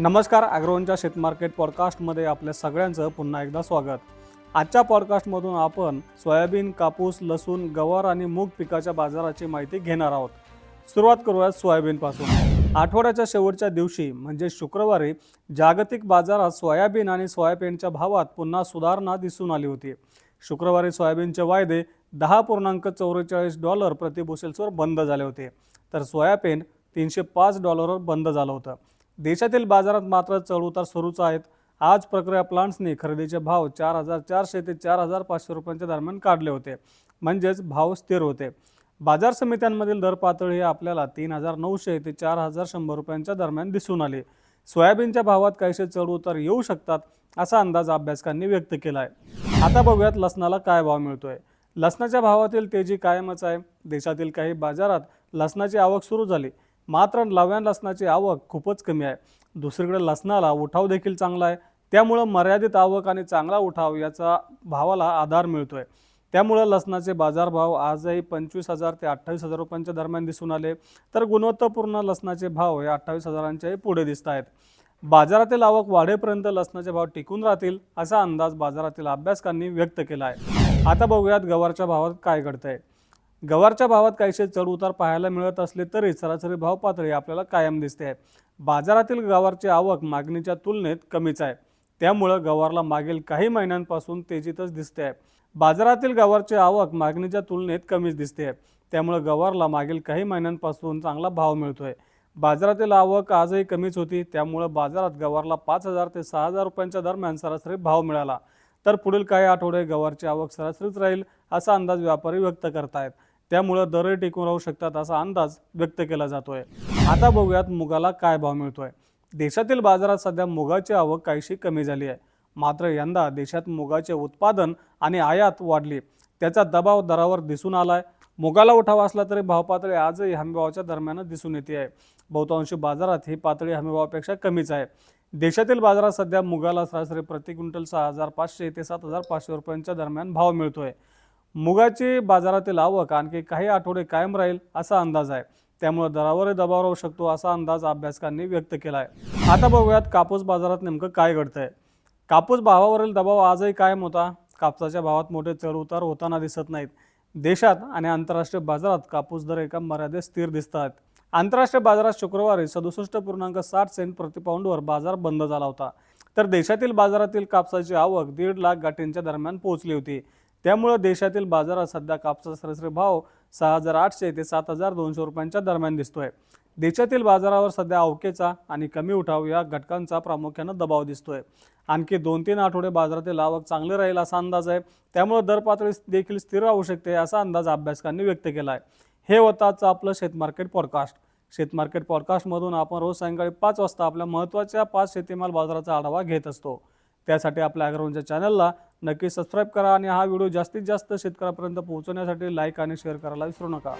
नमस्कार ॲग्रोनच्या शेतमार्केट पॉडकास्टमध्ये आपल्या सगळ्यांचं पुन्हा एकदा स्वागत. आजच्या पॉडकास्टमधून आपण सोयाबीन कापूस लसूण गवार आणि मूग पिकाच्या बाजाराची माहिती घेणार आहोत. सुरुवात करूयात सोयाबीनपासून. आठवड्याच्या शेवटच्या दिवशी म्हणजे शुक्रवारी जागतिक बाजारात सोयाबीन आणि सोयाबीनच्या भावात पुन्हा सुधारणा दिसून आली होती. शुक्रवारी सोयाबीनचे वायदे दहा पूर्णांक चौवेचाळीस डॉलर प्रतिबुसेल्सवर बंद झाले होते. तर सोयाबीन तीनशे पाच डॉलरवर बंद झालं होतं. देशातील बाजारात मात्र चढउतार सुरूच आहेत. आज प्रक्रिया प्लांट्सनी खरेदीचे भाव चार हजार चारशे ते चार हजार पाचशे रुपयांच्या दरम्यान काढले होते. म्हणजेच भाव स्थिर होते. बाजार समित्यांमधील दर पातळी ही आपल्याला तीन हजार नऊशे ते चार हजार शंभर रुपयांच्या दरम्यान दिसून आली. सोयाबीनच्या भावात काहीसे चढउतार येऊ शकतात असा अंदाज अभ्यासकांनी व्यक्त केला आहे आता बघूयात लसणाला काय भाव मिळतोय. लसणाच्या भावातील तेजी कायमच आहे. देशातील काही बाजारात लसणाची आवक सुरू झाली. मात्र लव्यान लसणाची आवक खूपच कमी आहे. दुसरीकडे लसणाला उठाव देखील चांगला आहे. त्यामुळं मर्यादित आवक आणि चांगला उठाव याचा भावाला आधार मिळतोय. त्यामुळं लसणाचे बाजारभाव आजही पंचवीस हजार ते अठ्ठावीस हजार रुपयांच्या दरम्यान दिसून आले. तर गुणवत्तापूर्ण लसणाचे भाव हे अठ्ठावीस हजारांच्याही पुढे दिसत आहेत. बाजारातील आवक वाढेपर्यंत लसणाचे भाव टिकून राहतील असा अंदाज बाजारातील अभ्यासकांनी व्यक्त केला आहे. आता बघूयात गवारच्या भावात काय घडतंय. गवारच्या भावात काहीसे चढ उतार पाहायला मिळत असले तरी सरासरी भाव पातळी आपल्याला कायम दिसते आहे. बाजारातील गवारची आवक मागणीच्या तुलनेत कमीच आहे. त्यामुळं गवारला मागील काही महिन्यांपासून तेजीतच दिसते आहे. बाजारातील गवारची आवक मागणीच्या तुलनेत कमीच दिसते आहे. त्यामुळं गवारला मागील काही महिन्यांपासून चांगला भाव मिळतोय. बाजारातील आवक आजही कमीच होती. त्यामुळं बाजारात गवारला पाच हजार ते सहा हजार रुपयांच्या दरम्यान सरासरी भाव मिळाला. तर पुढील काही आठवडे गवारची आवक सरासरीच राहील असा अंदाज व्यापारी व्यक्त करतायत. त्यामुळं दरही टिकून राहू शकतात असा अंदाज व्यक्त केला जातोय. आता बघूयात मुगाला काय भाव मिळतोय. देशातील बाजारात सध्या मुगाची आवक काहीशी कमी झाली आहे. मात्र यंदा देशात मुगाचे उत्पादन आणि आयात वाढली. त्याचा दबाव दरावर दिसून आलाय. मुगाला उठावा असला तरी भाव पातळी आजही हमीभावाच्या दरम्यान दिसून येते आहे. बहुतांशी बाजारात ही पातळी हमीभावापेक्षा कमीच आहे. देशातील बाजारात सध्या मुगाला सरासरी प्रति क्विंटल सहा हजार पाचशे ते सात हजार पाचशे रुपयांच्या दरम्यान भाव मिळतोय. मुगाची बाजारातील आवक आणखी काही आठवडे कायम राहील असा अंदाज आहे. त्यामुळे दरावर दबाव राहू शकतो असा अंदाज अभ्यासकांनी व्यक्त केला आहे आता बघूयात कापूस बाजारात नेमकं काय घडतंय. कापूस भावावरील दबाव आजही कायम होता. कापसाच्या भावात मोठे चढउतार होताना दिसत नाहीत. देशात आणि आंतरराष्ट्रीय बाजारात कापूस दर एका मर्यादेत स्थिर दिसतात. आंतरराष्ट्रीय बाजारात शुक्रवारी सदुसष्ट पूर्णांक साठ सेंट प्रतिपाऊंडवर बाजार बंद झाला होता. तर देशातील बाजारातील कापसाची आवक दीड लाख गाठींच्या दरम्यान पोहोचली होती. त्यामुळे देशातील बाजारात सध्या कापसाचा सरासरी भाव सहा हजार आठशे ते सात हजार दोनशे रुपयांच्या दरम्यान दिसतोय. देशातील बाजारावर सध्या अवकेचा आणि कमी उठाव या घटकांचा प्रामुख्यानं दबाव दिसतोय. आणखी दोन तीन आठवडे बाजारातील आवक चांगली राहील असा अंदाज आहे. त्यामुळे दर पातळी देखील स्थिर राहू शकते असा अंदाज अभ्यासकांनी व्यक्त केला आहे हे होतं आजचं आपलं शेतमार्केट पॉडकास्ट. शेतमार्केट पॉडकास्टमधून आपण रोज सायंकाळी पाच वाजता आपल्या महत्त्वाच्या पाच शेतीमाल बाजाराचा आढावा घेत असतो. त्यासाठी आपल्या अग्रवनच्या चॅनलला नक्की सबस्क्राईब करा आणि हा व्हिडिओ जास्तीत जास्त शेतकऱ्यापर्यंत पोहोचवण्यासाठी लाईक आणि शेअर करायला विसरू नका.